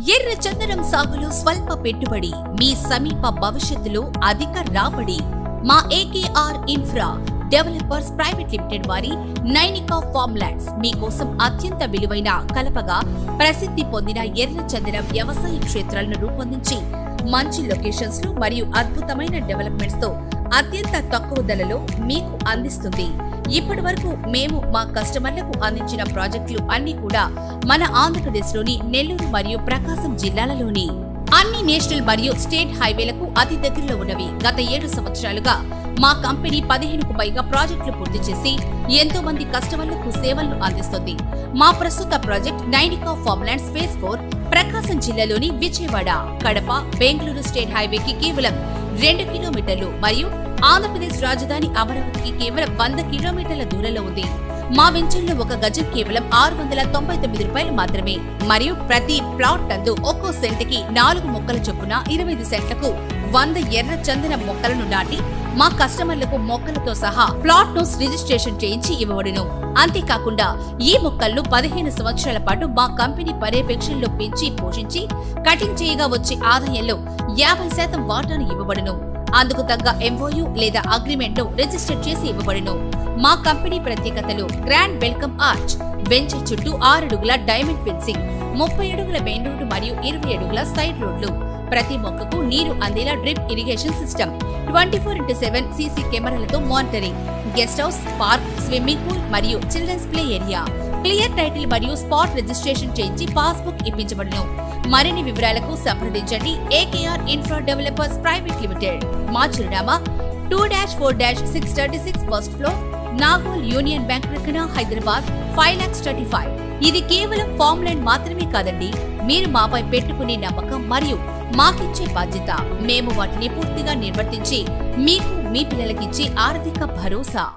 ఎర్ర చందనం సాగులో స్వల్ప పెట్టుబడి. మీ సమీప భవిష్యత్తులో అధిక రాబడి. మా AKR infra developers private limited వారి నైనికా ఫార్మ్లాండ్స్ మీకోసం అత్యంత విలువైన కలపగా ప్రసిద్ధి పొందిన ఎర్ర చందనం వ్యవసాయ క్షేత్రాలను రూపొందించి మంచి లొకేషన్స్లో మరియు అద్భుతమైన డెవలప్మెంట్స్తో అత్యంత తక్కువ ధరలో మీకు అందిస్తుంది. ఇప్పటి వరకు మేము మా కస్టమర్లకు అందించిన ప్రాజెక్టులు అన్ని కూడా మన ఆంధ్రప్రదేశ్లోని నెల్లూరు మరియు ప్రకాశం జిల్లాలలోని. అన్ని నేషనల్ మరియు స్టేట్ హైవేలకు అతి దగ్గరలో ఉన్నవి. గత ఏడు సంవత్సరాలుగా మా కంపెనీ పదిహేనుకు పైగా ప్రాజెక్టులు పూర్తి చేసి ఎంతో మంది కస్టమర్లకు సేవలను అందిస్తుంది. మా ప్రస్తుత project Nainika farmlands phase four Prakasam జిల్లాలోని విజయవాడ కడప బెంగళూరు స్టేట్ హైవేకి కేవలం రెండు కిలోమీటర్లు మరియు ఆంధ్రప్రదేశ్ రాజధాని అమరావతికి కేవలం వంద కిలోమీటర్ల దూరంలో ఉంది. మా వెంచర్లో ఒక గజం కేవలం ఆరు వందల తొంభై తొమ్మిది రూపాయలు మాత్రమే. మరియు ప్రతి ప్లాట్ నందు ఒక్కో సెంటుకి నాలుగు మొక్కల చొప్పున ఇరవై ఐదు సెంట్లకు వంద ఎర్ర చందన మొక్కలను నాటి మా కస్టమర్లకు మొక్కలతో సహా ప్లాట్ను రిజిస్ట్రేషన్ చేయించి ఇవ్వబడును. అంతేకాకుండా ఈ మొక్కలను పదిహేను సంవత్సరాల పాటు మా కంపెనీ పర్యవేక్షణలో పెంచి పోషించి కటింగ్ చేయగా వచ్చే ఆదాయంలో యాభై శాతం వాటాను ఇవ్వబడును. అందుకు తగ్గ ఎంఓయు లేదా అగ్రిమెంట్ను రిజిస్టర్ చేసి ఇవ్వబడును. మా కంపెనీ ప్రత్యేకతలు గ్రాండ్ వెల్కమ్ ఆర్చ్. వెంచర్ చుట్టూ ఆరు అడుగుల డైమండ్ ఫెన్సింగ్ ముప్పై అడుగుల మెయిన్ రోడ్డు మరియు ఇరవై అడుగుల సైడ్ రోడ్లు. ప్రతి మొక్కకు నీరు అందేలా drip irrigation system. Twenty four into seven CC కెమెరాలతో monitoring guest house park swimming pool మరియు children's play area. Clear title మరియు స్పాట్ రిజిస్ట్రేషన్ చేయించి పాస్బుక్ ఇప్పించబడును. మరిన్ని వివరాలకు సంప్రదించండి AKR infra developers private limited. మా చిరునామా two dash four dash six thirty six first floor Nagole union bank ప్రక్కన Hyderabad five lakhs thirty five. ఇది కేవలం ఫామ్ లైన్ మాత్రమే కాదండి మీరు మాపై పెట్టుకునే నమ్మకం మరియు మాకిచ్చే బాధ్యత. మేము వాటిని పూర్తిగా నిర్వర్తించి మీకు మీ పిల్లలకిచ్చే ఆర్థిక భరోసా.